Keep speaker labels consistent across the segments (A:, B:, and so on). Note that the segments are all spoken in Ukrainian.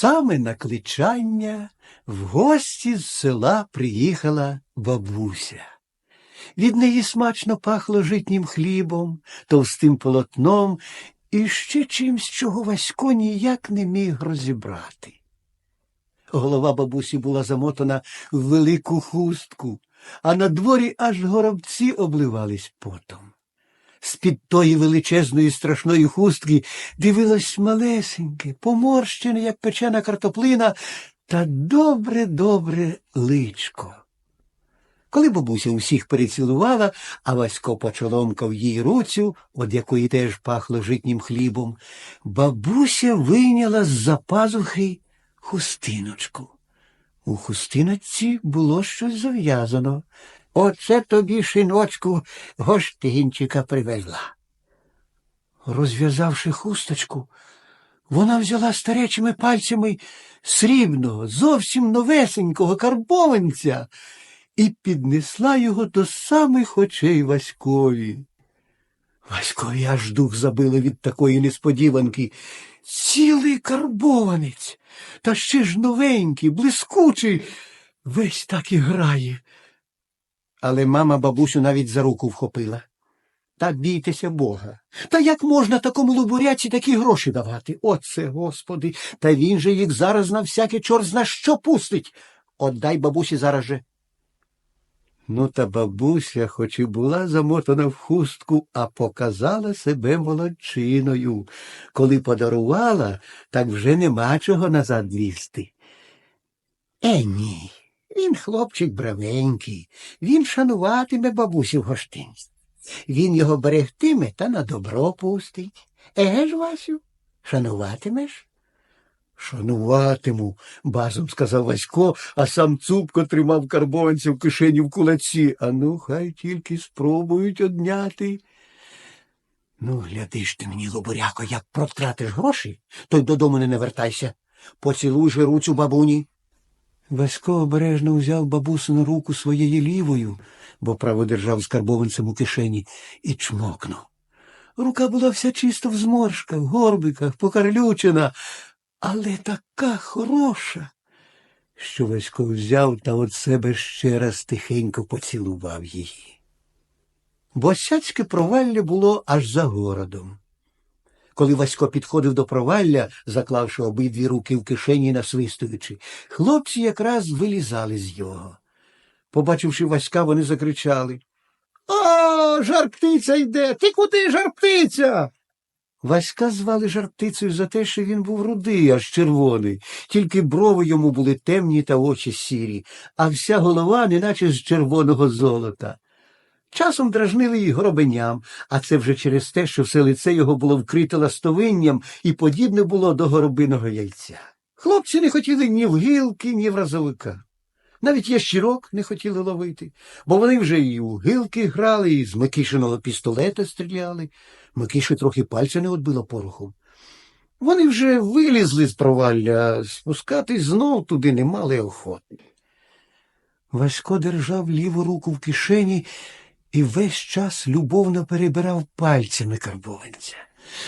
A: саме на кличання в гості з села приїхала бабуся. Від неї смачно пахло житнім хлібом, товстим полотном і ще чимсь, чого Васько ніяк не міг розібрати. Голова бабусі була замотана в велику хустку, а на дворі аж горобці обливались потом. З-під тої величезної страшної хустки дивилось малесеньке, поморщене, як печена картоплина, та добре-добре личко. Коли бабуся усіх перецілувала, а Васько почоломкав їй руцю, від якої теж пахло житнім хлібом, бабуся вийняла з-за пазухи хустиночку. У хустиночці було щось зав'язано. Оце тобі, шиночку, гостинчика привезла. Розв'язавши хусточку, вона взяла старечими пальцями срібного, зовсім новесенького карбованця і піднесла його до самих очей Васькові. Васькові аж дух забило від такої несподіванки. Цілий карбованець, та ще ж новенький, блискучий, весь так і грає. Але мама бабусю навіть за руку вхопила. Та бійтеся Бога. Та як можна такому лубуряці такі гроші давати? Оце, господи, та він же їх зараз на всяке чорт зна що пустить. Отдай бабусі зараз же. Ну, та бабуся, хоч і була замотана в хустку, а показала себе молодчиною. Коли подарувала, так вже нема чого назад лізти. Е, ні, він хлопчик бравенький, він шануватиме бабусю в. Він його берегтиме та на добро пустить. Еге ж, Васю, шануватимеш? Шануватиму, базом сказав Васько, а сам цупко тримав карбованця в кишені в кулаці. А ну, хай тільки спробують одняти. Ну, глядиш ти мені, лобуряко, як протратиш гроші, то й додому не навертайся. Поцілуй же руцю бабуні. Васько обережно взяв бабусину руку своєю лівою, бо право держав з карбованцем у кишені, і чмокнув. Рука була вся чисто в зморшках, горбиках, покарлючена, але така хороша, що Васько взяв та от себе ще раз тихенько поцілував її. Босяцьке провалля було аж за городом. Коли Васько підходив до провалля, заклавши обидві руки в кишені, насвистуючи, хлопці якраз вилізали з його. Побачивши Васька, вони закричали О, жар птиця йде! Ти куди жар птиця? Васька звали жарптицею за те, що він був рудий, аж червоний, тільки брови йому були темні та очі сірі, а вся голова неначе з червоного золота. Часом дражнили їх горобеням, а це вже через те, що все лице його було вкрите ластовинням і подібне було до горобиного яйця. Хлопці не хотіли ні в гілки, ні в разовика. Навіть ящірок не хотіли ловити, бо вони вже і у гилки грали, і з Микишиного пістолета стріляли. Микиші трохи пальця не отбило порохом. Вони вже вилізли з провалля, спускатись знов туди не мали охоти. Васько держав ліву руку в кишені і весь час любовно перебирав пальцями карбованця.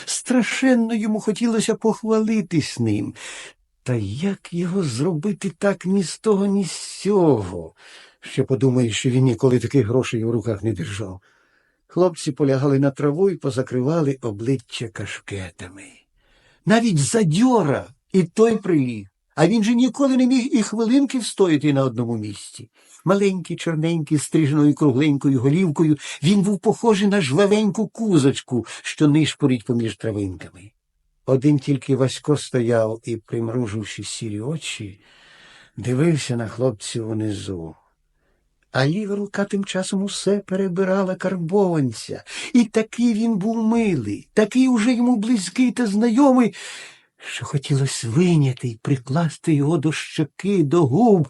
A: Страшенно йому хотілося похвалитись ним. Та як його зробити так ні з того, ні з сього? Ще подумає, що він ніколи таких грошей у руках не держав. Хлопці полягали на траву і позакривали обличчя кашкетами. Навіть задьора і той приліг, а він же ніколи не міг і хвилинки встояти на одному місці. Маленький, чорненький, стриженою кругленькою голівкою, він був похожий на жвавеньку кузочку, що нишпорить поміж травинками. Один тільки Васько стояв і, примруживши сірі очі, дивився на хлопців унизу. А ліва рука тим часом усе перебирала карбованця, і такий він був милий, такий уже йому близький та знайомий, що хотілося виняти і прикласти його до щоки, до губ,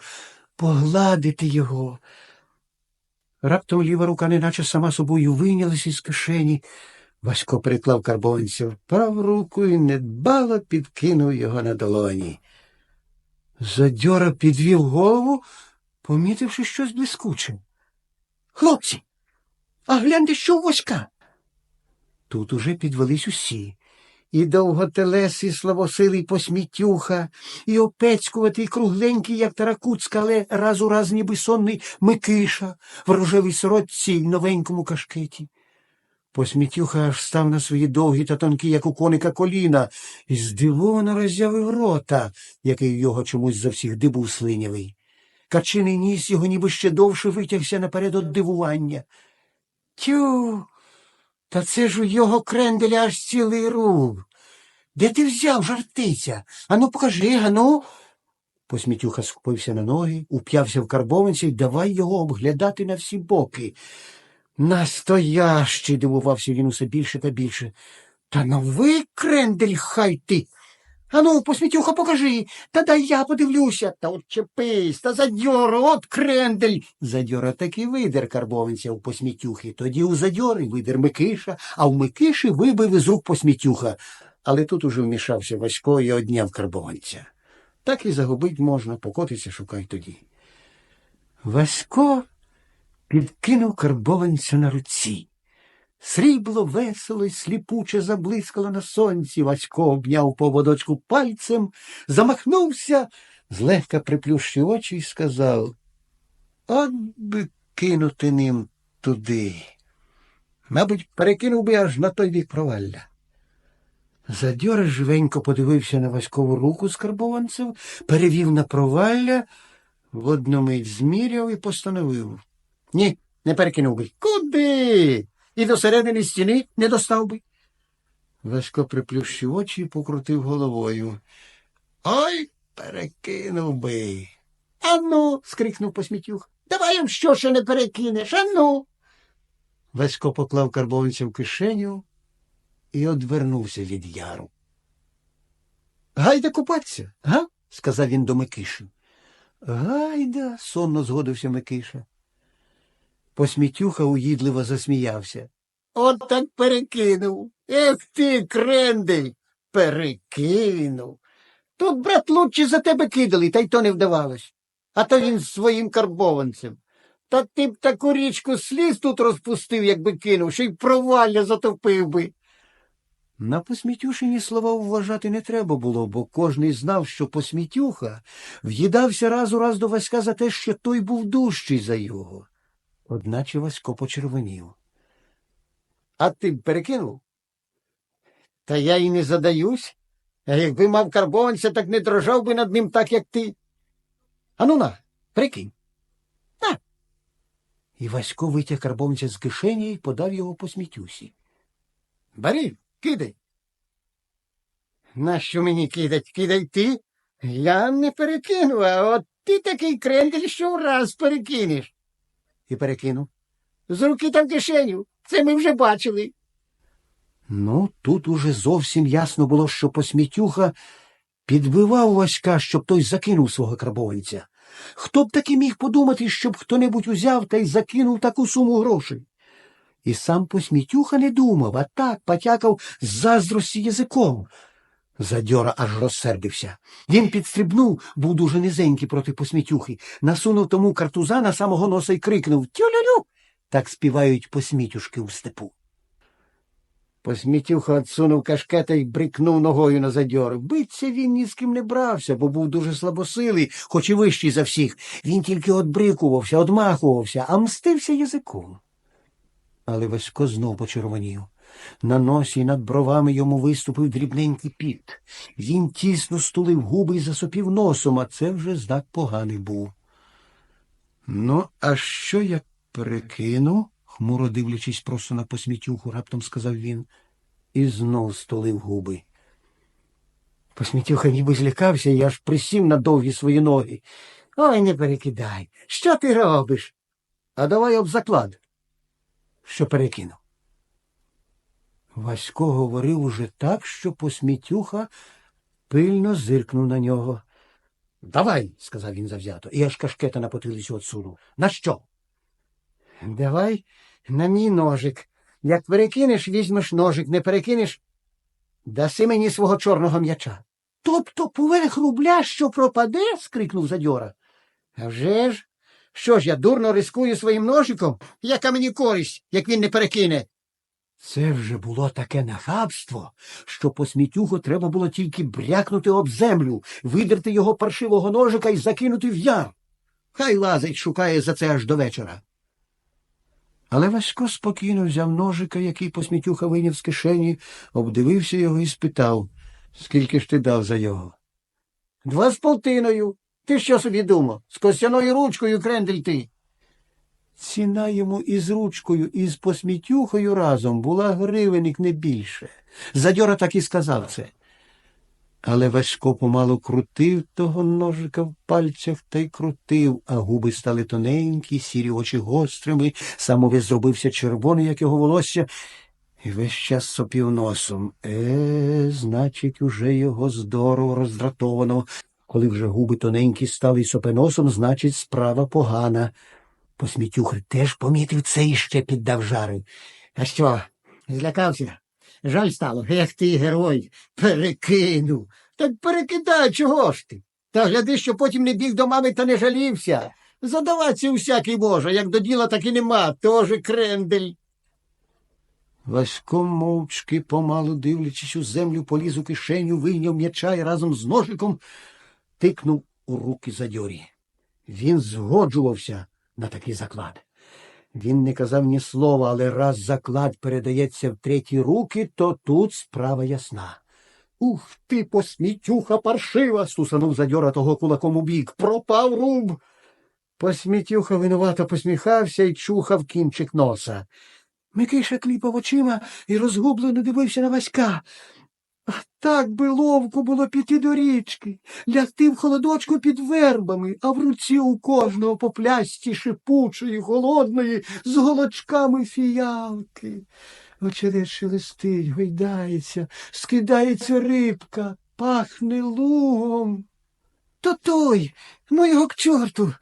A: погладити його. Раптом ліва рука неначе сама собою вийнялась із кишені. Васько приклав карбованця в праву руку і недбало підкинув його на долоні. Задьора підвів голову, помітивши щось блискуче. Хлопці, а гляньте, що у Васька. Тут уже підвелись усі. І довготелесий славосилий посмітюха, і опецькуватий кругленький, як таракуцька, але раз у раз ніби сонний Микиша в рожевій сорочці й новенькому кашкеті. Посмітюха аж став на свої довгі та тонкі, як у коника коліна, і здивовано роззявив рота, який його чомусь за всіх був слинявий. Качиний ніс його ніби ще довше витягся наперед від дивування. Тю, та це ж у його кренделя аж цілий руб. Де ти взяв жартиця? Ану, покажи, ану. Посмітюха схопився на ноги, уп'явся в карбованці й давай його обглядати на всі боки. Настоящий, дивувався він усе більше та більше. Та новий крендель хай ти. Ану, посмітюха, покажи, та дай я подивлюся. Та от чепись, та задьора, от крендель. Задьора таки видер карбованця у посмітюхи. Тоді у задьори видер Микиша, а у Микиші вибив із рук посмітюха. Але тут уже вмішався Васько і одняв карбованця. Так і загубить можна, покотиться шукай тоді. Васько підкинув карбованця на руці. Срібло весело й сліпуче заблискало на сонці. Васько обняв поводочку пальцем, замахнувся, злегка приплющив очі й сказав От би кинути ним туди. Мабуть, перекинув би аж на той бік провалля. Задьора живенько подивився на Васькову руку з карбованцем, перевів на провалля, в одну мить зміряв і постановив. Ні, не перекинув би. Куди? І до середини стіни не достав би. Васько приплющив очі і покрутив головою. Ой, перекинув би. Ану. скрикнув посмітюх. Давай їм що ще не перекинеш, ану. Васько поклав карбованця в кишеню і одвернувся від яру. Гайда купатися, га? сказав він до Микиші. Гайда, сонно згодився Микиша. Посмітюха уїдливо засміявся. От так перекинув. Ех ти, крендель, перекинув. Тут, брат, лучше за тебе кидали, та й то не вдавалось. А то він з своїм карбованцем. Та ти б таку річку сліз тут розпустив, якби кинув, ще й провалля затопив би. На посмітюшині слова вважати не треба було, бо кожний знав, що посмітюха в'їдався раз у раз до Васька за те, що той був дужчий за його. Одначе Васько почервонів. А ти б перекинув? Та я й не задаюсь. А якби мав карбованця, так не дрожав би над ним так, як ти. Ану на, прикинь. На. І Васько витяг карбованця з кишені і подав його по смітюсі. Бери, кидай. Нащо мені кидать? Кидай ти? Я не перекину, а от ти такий крендель, що враз перекинеш. І перекинув. З руки там кишеню. Це ми вже бачили. Ну, тут уже зовсім ясно було, що посмітюха підбивав Васька, щоб той закинув свого карбованця. Хто б таки міг подумати, щоб хто-небудь узяв та й закинув таку суму грошей? І сам посмітюха не думав, а так потякав з заздрості язиком. Задьора аж розсердився. Він підстрибнув, був дуже низенький проти посмітюхи, насунув тому картуза на самого носа й крикнув Тю-лю-лю. Так співають посмітюшки у степу. Посмітюха отсунув кашкета й брикнув ногою на задьор. Биться він ні з ким не брався, бо був дуже слабосилий, хоч і вищий за всіх. Він тільки одбрикувався, одмахувався, а мстився язиком. Але Васько знов почервонів. На носі й над бровами йому виступив дрібненький піт. Він тісно стулив губи і засопів носом, а це вже знак поганий був. Ну, а що я перекину? хмуро дивлячись просто на посмітюху, раптом сказав він, і знов стулив губи. Посмітюха ніби злякався і аж присів на довгі свої ноги. Ой, не перекидай. Що ти робиш? А давай об заклад. Що перекинув. Васько говорив уже так, що посмітюха пильно зиркнув на нього. Давай, сказав він завзято, і аж кашкета на потилицю отсунув. На що? Давай на мій ножик. Як перекинеш, візьмеш ножик, не перекинеш, даси мені свого чорного м'яча. Тобто поверх рубля, що пропаде? скрикнув задьора. А вже ж? Що ж я дурно рискую своїм ножиком? Яка мені користь, як він не перекине? Це вже було таке нахабство, що по смітюху треба було тільки брякнути об землю, видерти його паршивого ножика і закинути в яр. Хай лазить, шукає за це аж до вечора. Але Васько спокійно взяв ножика, який посмітюха виняв з кишені, обдивився його і спитав, скільки ж ти дав за його. Два з полтиною. Ти що собі думав? З костяною ручкою крендель ти. Ціна йому із ручкою, і з посмітюхою разом була гривенник не більше. Задьора так і сказав це. Але Васько помалу крутив того ножика в пальцях та й крутив, а губи стали тоненькі, сірі очі гострими, сам увесь зробився червоний, як його волосся, і весь час сопів носом. Е, значить, уже його здорово роздратовано. Коли вже губи тоненькі стали й сопе носом, значить, справа погана. Посмітюх теж помітив це і ще піддав жари. А що, злякався? Жаль стало, як ти, герой, перекинув. Так перекидай, чого ж ти? Та гляди, що потім не біг до мами та не жалівся. Задаватися усякий може, як до діла, так і нема, тоже крендель. Васько мовчки, помалу дивлячись у землю, поліз у кишеню, вийняв м'яча і разом з ножиком тикнув у руки задьорі. Він згоджувався на такий заклад. Він не казав ні слова, але раз заклад передається в треті руки, то тут справа ясна. Ух ти, посмітюха паршива. стусанув задьора того кулаком у бік. Пропав руб. Посмітюха винувато посміхався і чухав кінчик носа. Микиша кліпав очима і розгублено дивився на Васька. А так би ловко було піти до річки, лягти в холодочку під вербами, а в руці у кожного по плясті шипучої, холодної, з голочками фіялки. Очерет шелестить, гойдається, скидається рибка, пахне лугом. То той, ну к чорту,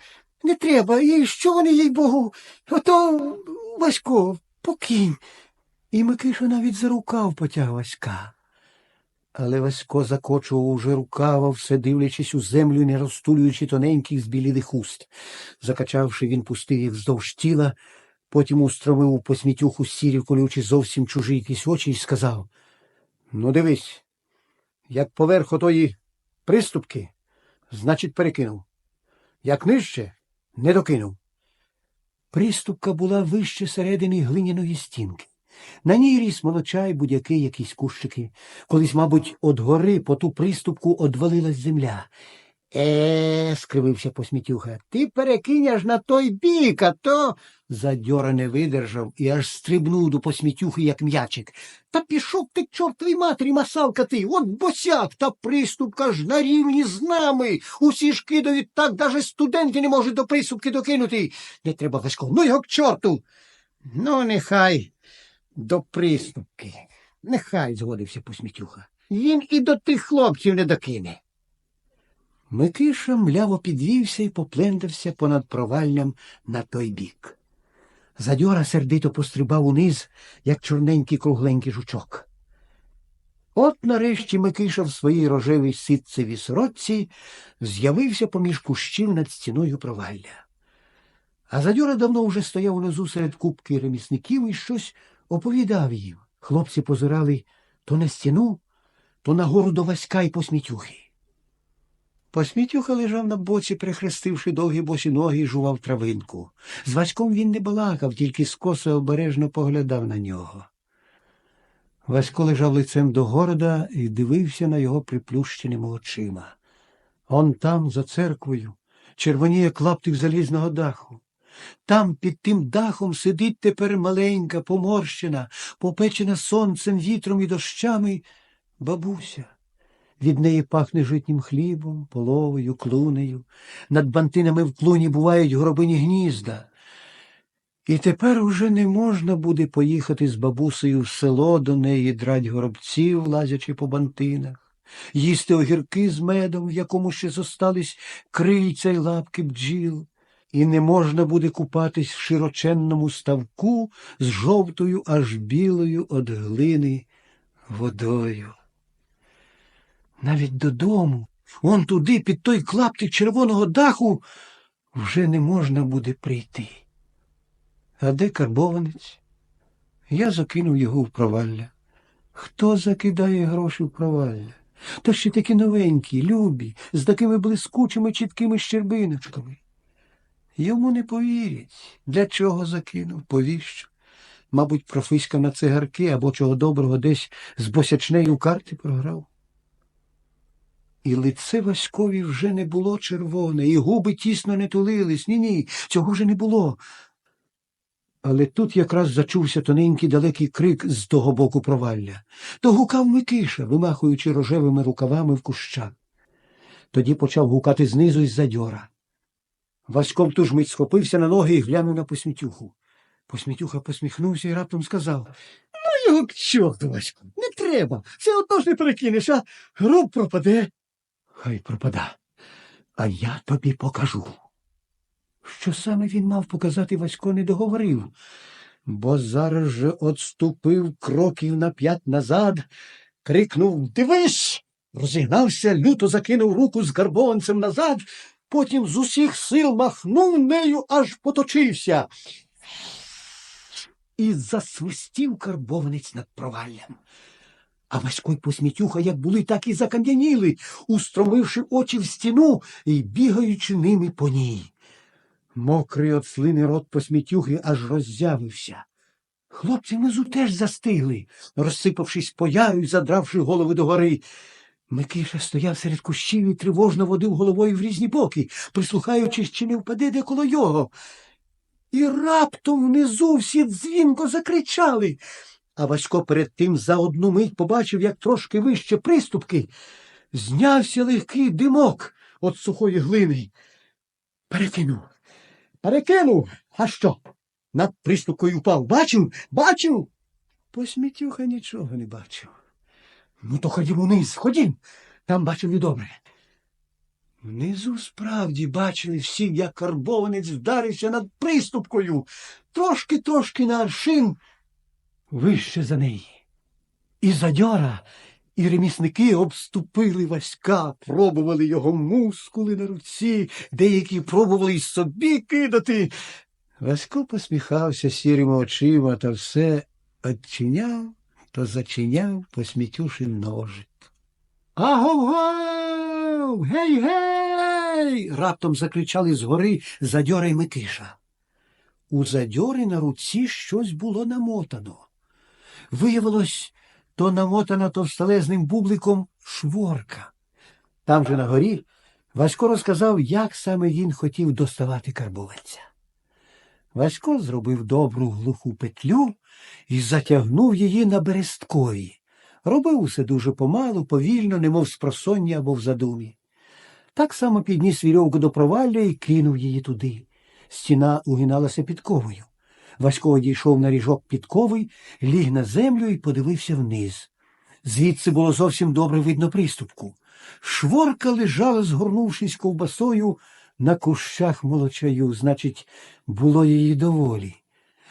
A: не треба, і що вони, їй богу, ото Васько, покинь. І Микиша навіть за рукав потяг Васька. Але Васько закочував уже рукава, все дивлячись у землю, не розтулюючи тоненьких збілілих уст. Закачавши, він пустив їх вздовж тіла, потім устромив у посмітюху сірі колючі зовсім чужі якісь очі і сказав Ну, дивись, як поверх отої приступки, значить, перекинув. Як нижче, не докинув. Приступка була вище середини глиняної стінки. На ній ріс молочай, будь-які якісь кущики. Колись, мабуть, от гори по ту приступку одвалилась земля. Е, скривився посмітюха, ти перекинь аж на той бік, а то. Задьора не видержав і аж стрибнув до посмітюхи, як м'ячик. Та пішов ти к чортовій матері, масалка ти, от босяк, та приступка ж на рівні з нами. Усі ж кидають так, даже студенти не можуть до приступки докинути. Не треба Васько, ну його к чорту. Ну, нехай до приступки. Нехай згодився посмітюха. Він і до тих хлопців не докине. Микиша мляво підвівся і поплентався понад проваллям на той бік. Задьора сердито пострибав униз, як чорненький кругленький жучок. От нарешті Микиша в своїй рожевій ситцевій сорочці з'явився поміж кущів над стіною провалля. А Задьора давно вже стояв унизу серед кубки ремісників і щось оповідав їм. Хлопці позирали то на стіну, то на гору до Васька й посмітюхи. Посмітюха лежав на боці, прихрестивши довгі босі ноги і жував травинку. З Васьком він не балакав, тільки скоса обережно поглядав на нього. Васько лежав лицем до города і дивився на його приплющеними очима. Он там, за церквою, червоніє клаптик залізного даху. Там під тим дахом сидить тепер маленька, поморщена, попечена сонцем, вітром і дощами бабуся. Від неї пахне житнім хлібом, половою, клунею. Над бантинами в клуні бувають гробині гнізда. І тепер уже не можна буде поїхати з бабусею в село до неї драть горобців, лазячи по бантинах, їсти огірки з медом, в якому ще зостались крильця й лапки бджіл, і не можна буде купатись в широченному ставку з жовтою аж білою од глини водою. Навіть додому, он туди, під той клаптик червоного даху, вже не можна буде прийти. А де карбованець? Я закинув його в провалля. Хто закидає гроші в провалля? Та ще такі новенькі, любі, з такими блискучими чіткими щербиночками. Йому не повірять. Для чого закинув? Повіщо? Мабуть, профиськав на цигарки або чого доброго десь з босячнею карти програв. І лице Васькові вже не було червоне, і губи тісно не тулились. Ні, ні, цього вже не було. Але тут якраз зачувся тоненький далекий крик з того боку провалля. То гукав Микиша, вимахуючи рожевими рукавами в кущах. Тоді почав гукати знизу із задьора. Васько в ту ж мить схопився на ноги і глянув на посмітюху. Посмітюха посміхнувся і раптом сказав Ну його к чорту, Васько, не треба. Все одно ж не перекинеш, а гроб пропаде. Хай пропада. А я тобі покажу. Що саме він мав показати Васько не договорив, бо зараз же отступив кроків на п'ять назад, крикнув Дивись! Розігнався, люто закинув руку з карбованцем назад, потім з усіх сил махнув нею, аж поточився. І засвистів карбованець над проваллям. А Васько й посмітюха, як були, так і закам'яніли, устромивши очі в стіну і бігаючи ними по ній. Мокрий от слини рот посмітюхи аж роззявився. Хлопці внизу теж застигли, розсипавшись по яру й задравши голови догори. Микиша стояв серед кущів і тривожно водив головою в різні боки, прислухаючись, чи не впаде де коло його. І раптом внизу всі дзвінко закричали. А Васько перед тим за одну мить побачив, як трошки вище приступки, знявся легкий димок від сухої глини. Перекинув. Перекинув. А що? Над приступкою впав. Бачив? Бачив? Посмітюха нічого не бачив. Ну, то ходім униз, ходім. Там бачив і добре. Внизу справді бачили всі, як карбованець вдарився над приступкою, трошки-трошки на аршин вище за неї. І задьора, і ремісники обступили Васька, пробували його мускули на руці, деякі пробували й собі кидати. Васько посміхався сірими очима та все odчиняв, то зачиняв посмітюшин ножик. Агов-гов! Гей, гей! раптом закричали згори Задьора й Микиша. У Задьори на руці щось було намотано. Виявилось, то намотана товстелезним бубликом шворка. Там же на горі Васько розказав, як саме він хотів доставати карбованця. Васько зробив добру глуху петлю і затягнув її на бересткові. Робив усе дуже помалу, повільно, немов з просоння або в задумі. Так само підніс вірьовку до провалля і кинув її туди. Стіна угиналася підковою. Васько одійшов на ріжок підковий, ліг на землю і подивився вниз. Звідси було зовсім добре видно приступку. Шворка лежала, згорнувшись ковбасою на кущах молочаю, значить, було її доволі.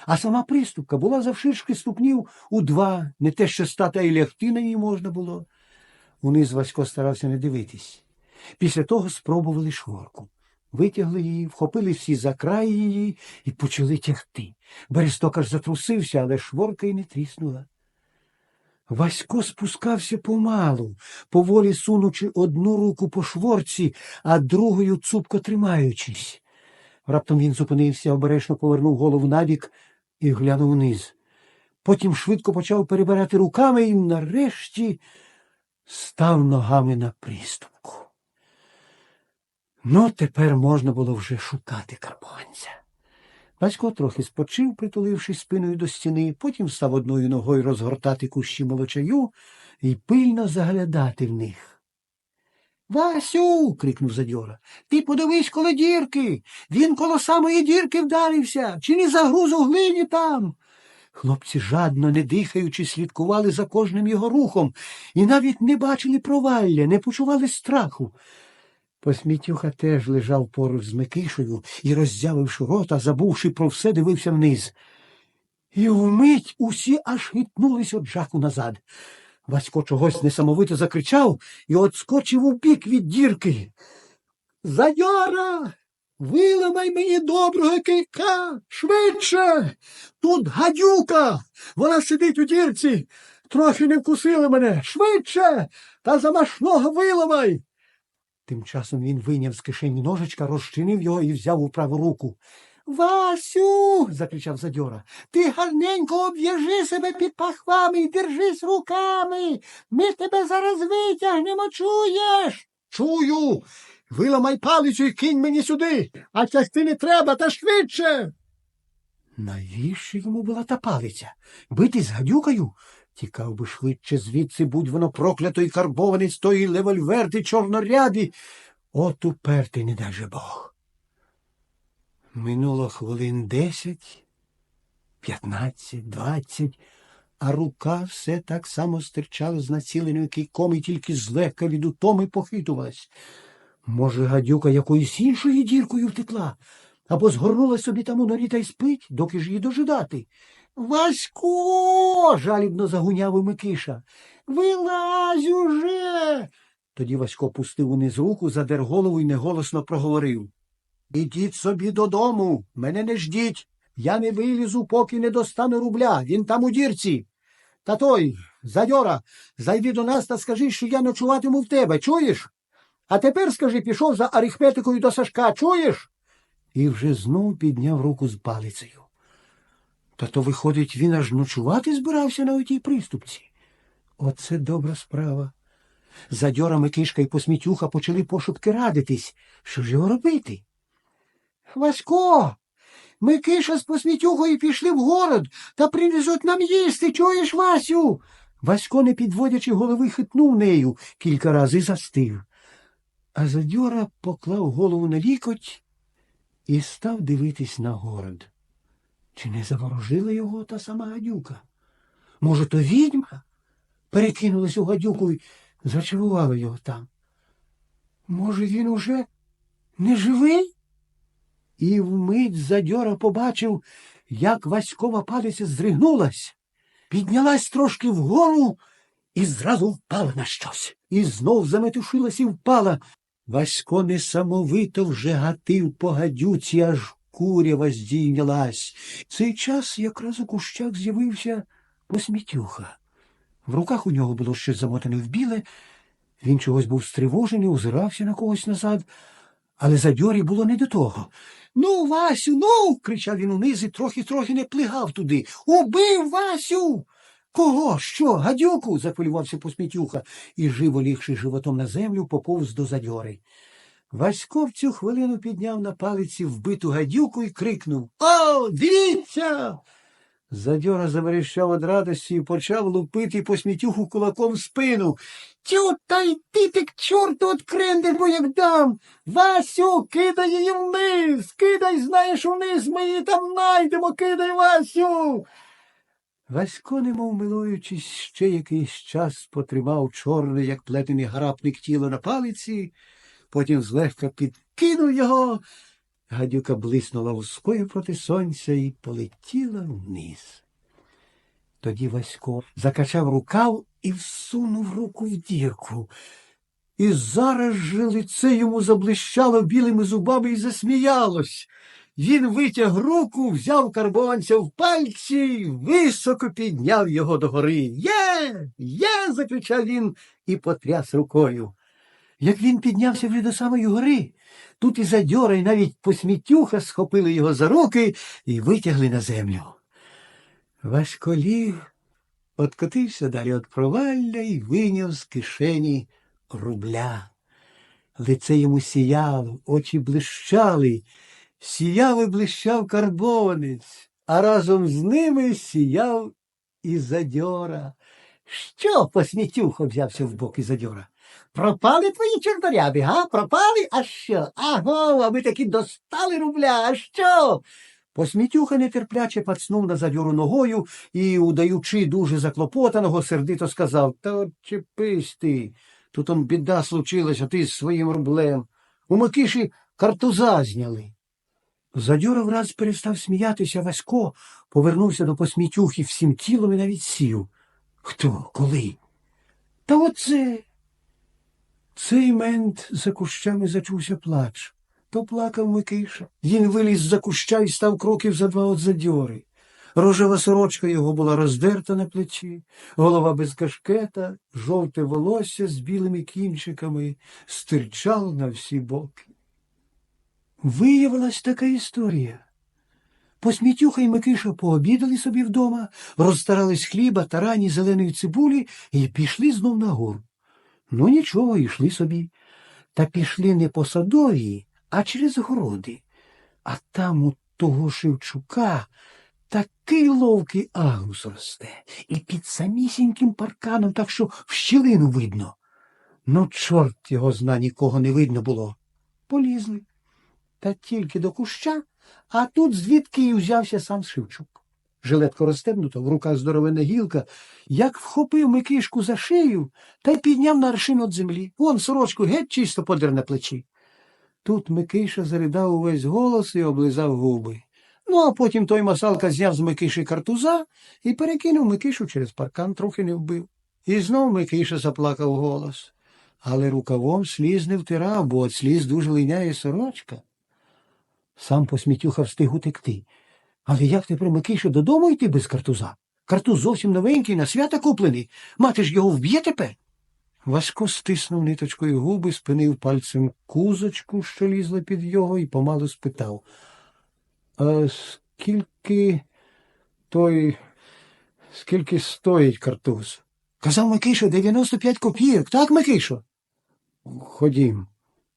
A: А сама приступка була завширшки ступнів у два, не те що стати, й лягти на ній можна було. Униз Васько старався не дивитись. Після того спробували шворку. Витягли її, вхопили всі за край її і почали тягти. Бересток аж затрусився, але шворка й не тріснула. Васько спускався помалу, поволі сунучи одну руку по шворці, а другою цупко тримаючись. Раптом він зупинився, обережно повернув голову набік і глянув вниз. Потім швидко почав перебирати руками і нарешті став ногами на приступку. Ну, тепер можна було вже шукати карбованця. Батько трохи спочив, притулившись спиною до стіни, потім став одною ногою розгортати кущі молочаю і пильно заглядати в них. Васю. крикнув задьора. Ти подивись коло дірки. Він коло самої дірки вдарився. Чи не загруз у глині там? Хлопці, жадно, не дихаючи, слідкували за кожним його рухом і навіть не бачили провалля, не почували страху. Посмітюха теж лежав поруч з Микишею і, роззявивши рота, забувши про все, дивився вниз. І вмить усі аж хитнулись від жаку назад. Васько чогось несамовито закричав і отскочив у бік від дірки. Задьора! Виламай мені доброго кийка! Швидше! тут гадюка. Вона сидить у дірці. Трохи не вкусили мене. Швидше. Та замашного виламай. Тим часом він вийняв з кишені ножичка, розчинив його і взяв у праву руку. Васю. закричав задьора. Ти гарненько об'яжи себе під пахвами і держись руками. Ми тебе зараз витягнемо, чуєш? Чую. Виламай палицю і кинь мені сюди, а тягти не треба, та швидше. Навіщо йому була та палиця? Бити з гадюкою? Тікав би швидше звідси, будь воно проклято і карбований з тої левольверти чорноряди. От упертий, не дай же Бог. Минуло хвилин десять, п'ятнадцять, двадцять, а рука все так само стирчала з націленою кийком і тільки злегка від утоми похитувалась. Може, гадюка якоюсь іншою діркою втекла, або згорнула собі там у норі та й спить, доки ж її дожидати. Васько. жалібно загуняв у Микиша. Вилазь уже. Тоді Васько пустив униз руку, задер голову і неголосно проговорив. Ідіть собі додому, мене не ждіть. Я не вилізу, поки не достану рубля. Він там у дірці. Та той, задьора, зайди до нас та скажи, що я ночуватиму в тебе, чуєш? А тепер, скажи, пішов за арифметикою до Сашка, чуєш? І вже знов підняв руку з палицею. Та то, виходить, він аж ночувати збирався на отій приступці. Оце добра справа. Задьора Микишка і посмітюха почали пошепки радитись. Що ж його робити? Васько, Микиша з посмітюхою пішли в город та привезуть нам їсти, чуєш, Васю? Васько, не підводячи голови, хитнув нею кілька разів і застив. А задьора поклав голову на лікоть і став дивитись на город. Чи не заворожила його та сама гадюка? Може, то відьма перекинулась у гадюку і зачарувала його там? Може, він уже не живий? І вмить задьора побачив, як Васькова палиця здригнулась, піднялась трошки вгору і зразу впала на щось. І знов заметушилась і впала. Васько несамовито вже гатив по гадюці, аж курява здійнялась. Цей час якраз у кущах з'явився посмітюха. В руках у нього було щось замотане в біле. Він чогось був стривожений, озирався на когось назад, але задьорі було не до того. Ну, Васю, ну. кричав він униз і трохи-трохи не плигав туди. Убив Васю. Кого? Що? Гадюку? захвилювався посмітюха і, живо лігши животом на землю, поповз до задьори. Васько в цю хвилину підняв на палиці вбиту гадюку і крикнув О, дивіться. Задьора заверещав від радості і почав лупити посмітюху кулаком в спину. Тю, та й ти к чорту от крендель, бо як дам. Васю, кидай її вниз, кидай, знаєш, вниз, ми її там найдемо, кидай, Васю. Васько, немов милуючись, ще якийсь час потримав чорне, як плетений гарапник тіло на палиці, потім злегка підкинув його. Гадюка блиснула вузкою проти сонця і полетіла вниз. Тоді Васько закачав рукав і всунув руку в дірку. І зараз же лице йому заблищало білими зубами і засміялось. Він витяг руку, взяв карбованця в пальці і високо підняв його догори. Є, є. закричав він і потряс рукою. Як він піднявся вже до самої гори, тут і задьора, і навіть посмітюха схопили його за руки і витягли на землю. Васько ліг, откотився далі від провалля і вийняв з кишені рубля. Лице йому сіяло, очі блищали, сіяв і блищав карбованець, а разом з ними сіяв і задьора. Що посмітюхо взявся в бок і задьора? Пропали твої чорноряби, га? Пропали? А що? Аго, а ми таки достали рубля, а що? Посмітюха нетерпляче пацнув на задьору ногою і, удаючи дуже заклопотаного, сердито сказав Та чепись ти. Тут он біда случилась, а ти з своїм рублем. У Микиші картуза зняли. Задьора враз перестав сміятися Васько, повернувся до посмітюхи всім тілом і навіть сів. Хто? Коли? Та оце. Цей мент за кущами зачувся плач. То плакав Микиша. Він виліз за куща і став кроків за два от задьори. Рожева сорочка його була роздерта на плечі, голова без кашкета, жовте волосся з білими кінчиками стирчало на всі боки. Виявилась така історія. Посмітюха і Микиша пообідали собі вдома, розстарались хліба, тарані, зеленої цибулі і пішли знов нагору. Ну нічого, йшли собі. Та пішли не по садовій, а через городи. А там у того Шевчука такий ловкий агус росте, і під самісіньким парканом, так що в щілину видно. Ну, чорт його зна, нікого не видно було. Полізли. Та тільки до куща, а тут звідки й узявся сам Шевчук. Жилетко розстебнуто, в руках здоровенна гілка, як вхопив Микишку за шию та й підняв на аршин від землі. Вон сорочку геть чисто подер на плечі. Тут Микиша заридав увесь голос і облизав губи. Ну, а потім той масалка зняв з Микиші картуза і перекинув Микишу через паркан, трохи не вбив. І знов Микиша заплакав голос. Але рукавом сліз не втирав, бо от сліз дуже линяє сорочка. Сам посмітюха встиг утекти. Але як тепер Микиша додому йти без картуза? Картуз зовсім новенький, на свята куплений. Мати ж його вб'є тепер. Васько стиснув ниточкою губи, спинив пальцем кузочку, що лізла під його, і помалу спитав. А скільки той, скільки стоїть картуз? Казав Микишо, 95 копійок, так, Микишо? Ходім.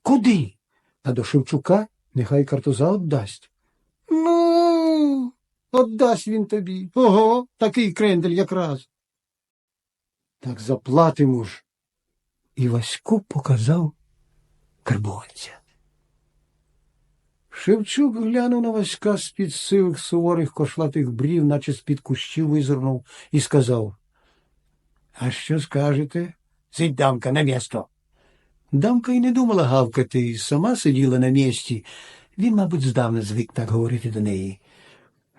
A: Куди? А до Шевчука нехай картуза віддасть. Ну, віддасть він тобі. Ого, такий крендель якраз. Так заплатимо ж. І Васько показав карбованця. Шевчук глянув на Васька з-під сивих суворих кошлатих брів, наче з-під кущів визирнув, і сказав. А що скажете? Сидь, дамка, на місто. Дамка й не думала гавкати, і сама сиділа на місці. Він, мабуть, здавна звик так говорити до неї.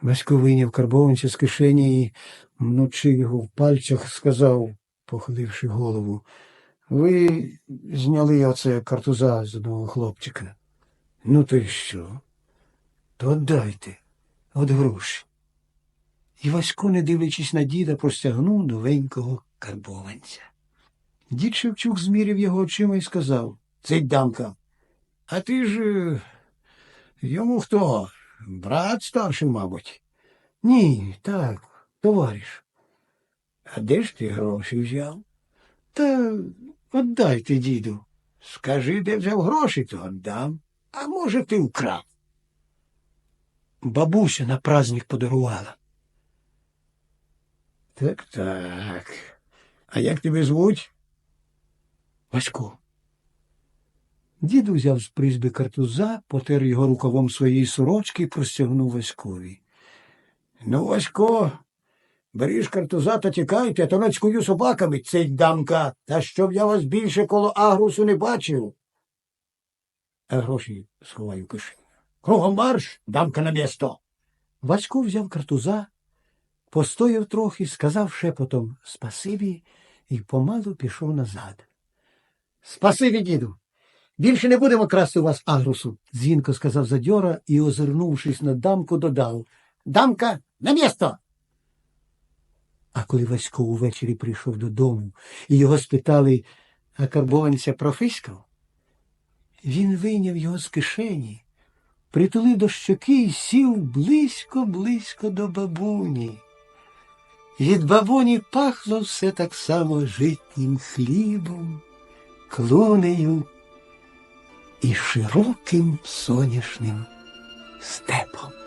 A: Васько вийняв карбованця з кишені і, мнучи його в пальцях, сказав, похиливши голову, ви зняли оце картуза з одного хлопчика. Ну, то й що? То дайте, от гроші. І Васько, не дивлячись на діда, простягнув новенького карбованця. Дід Шевчук зміряв його очима і сказав Цей дамка. А ти ж е, йому хто? Брат старший, мабуть. Ні, так, товариш. А де ж ти гроші взяв? Та віддайте, діду. Скажи, де взяв гроші, то віддам. А може, ти вкрав. Бабуся на праздник подарувала. Так, так. А як тебе звуть? Васько. Дід узяв з призьби картуза, потер його рукавом своєї сорочки і простягнув Васькові. Ну, Васько, беріш картуза та тікайте, а то нацькую собаками, цей дамка, та щоб я вас більше коло агрусу не бачив. А гроші сховаю кишеню. Кругом марш, дамка на місто. Васько взяв картуза, постояв трохи, сказав шепотом спасибі і помалу пішов назад. Спасибі, діду. Більше не будемо красти у вас агрусу, дзвінко сказав задьора і, озирнувшись на дамку, додав Дамка, на місто. А коли Васько увечері прийшов додому і його спитали, а карбованця профиськав, він вийняв його з кишені, притулив до щоки і сів близько-близько до бабуні. Від бабуні пахло все так само житнім хлібом, клунею і широким соняшним степом.